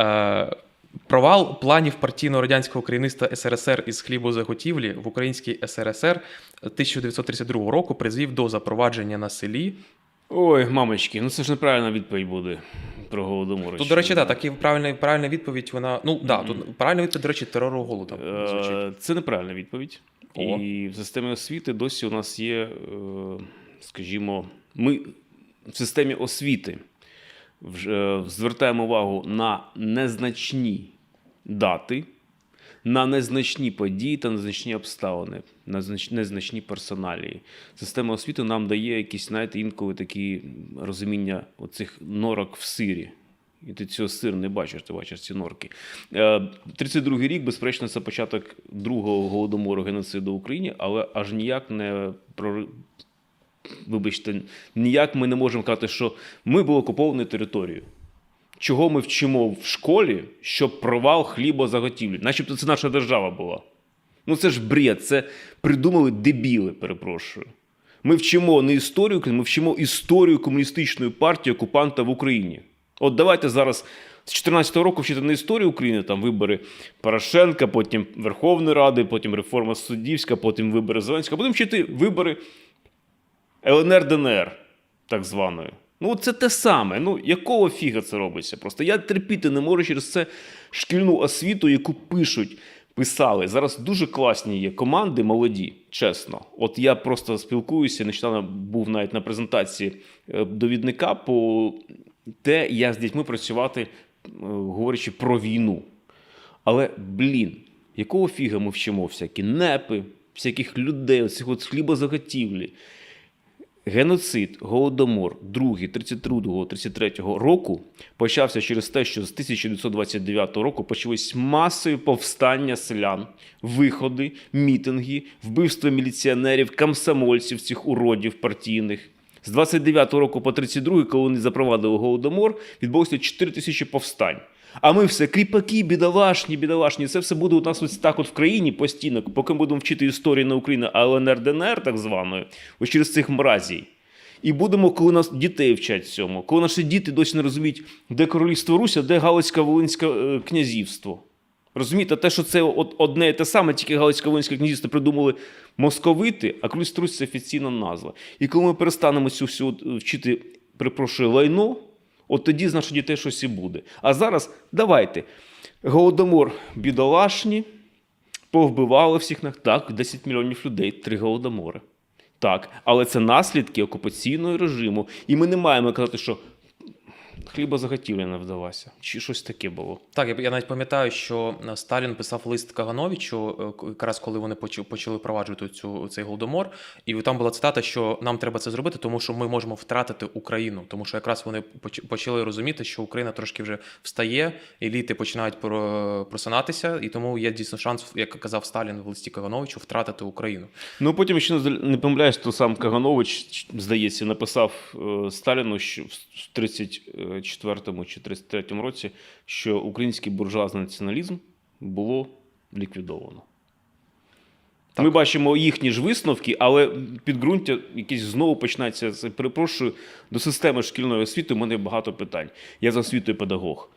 Е, Провал планів партійного радянського керівництва СРСР із хлібозаготівлі в Українській СРСР 1932 року призвів до запровадження на селі. Ой, мамочки, ну це ж неправильна відповідь буде про голодомор. Тут, до речі, так, так, і правильна, правильна відповідь, вона. Ну, да, тут правильна відповідь, до речі, терору голода звучить. Е, Це неправильна відповідь. О. І в системі освіти досі у нас є, е, скажімо, ми в системі освіти звертаємо увагу на незначні дати, на незначні події та незначні обставини, на незначні персоналії. Система освіти нам дає якісь, знаєте, інколи такі розуміння оцих норок в сирі. І ти цього сир не бачиш, ти бачиш ці норки. Е, 32-й рік, безперечно, це початок другого голодомору геноциду в Україні, але аж ніяк не. Вибачте, ніяк ми не можемо казати, що ми були окуповані територією. Чого ми вчимо в школі, щоб провал хлібозаготівлі? Начебто це наша держава була. Ну це ж бред, це придумали дебіли, перепрошую. Ми вчимо не історію, ми вчимо історію комуністичної партії окупанта в Україні. От давайте зараз з 2014 року вчити не історію України, там вибори Порошенка, потім Верховної Ради, потім реформа суддівська, потім вибори Зеленського. Будемо вчити вибори ЛНР ДНР, так званої. Ну, це те саме. Ну, якого фіга це робиться? Просто я терпіти не можу через це шкільну освіту, яку пишуть, писали. Зараз дуже класні є команди, молоді, чесно. От я просто спілкуюся, нещодавно був навіть на презентації е, довідника по те, як з дітьми працювати, е, говорячи про війну. Але, блін, якого фіга ми вчимо всякі непи, всяких людей, оцих от хлібозаготівлі. Геноцид, голодомор, другий, 32-го, 33-го року почався через те, що з 1929 року почались масові повстання селян, виходи, мітинги, вбивства міліціонерів, комсомольців, цих уродів партійних. З 29-го року по 32-й, коли вони запровадили голодомор, відбулося 4 тисячі повстань. А ми все кріпаки, бідолашні, бідолашні. Це все буде у нас ось так от в країні постійно, поки ми будемо вчити історію на Україну, а ЛНР ДНР, так званою, ось через цих мразій. І будемо, коли нас дітей вчать цьому, коли наші діти досі не розуміють, де королівство Русь, де Галицьке Волинське князівство. Розумієте, те, що це одне і те саме, тільки Галицьке Волинське князівство придумали московити, а королівство Русь це офіційна назва. І коли ми перестанемо цю всю е, вчити, перепрошую, лайно, от тоді з наших дітей щось і буде. А зараз давайте. Голодомор бідолашні, повбивали всіх на так, 10 мільйонів людей, три голодомори. Так, але це наслідки окупаційного режиму. І ми не маємо казати, що хлібозаготівля не вдалася. Чи щось таке було. Так, я, я навіть пам'ятаю, що е, Сталін писав лист Кагановичу, е, якраз коли вони почали, почали впроваджувати цю, цей голодомор. І там була цитата, що нам треба це зробити, тому що ми можемо втратити Україну. Тому що якраз вони почали розуміти, що Україна трошки вже встає, еліти починають про- просинатися, і тому є дійсно шанс, як казав Сталін в листі Кагановичу, втратити Україну. Ну потім ще не- не помиляюсь, то сам Каганович, здається, написав е, Сталіну що в 34-му чи 33-му році, що український буржуазний націоналізм було ліквідовано. Ми бачимо їхні ж висновки, але підґрунтя якісь знову починається. Перепрошую, до системи шкільної освіти у мене багато питань. Я за освітою педагог.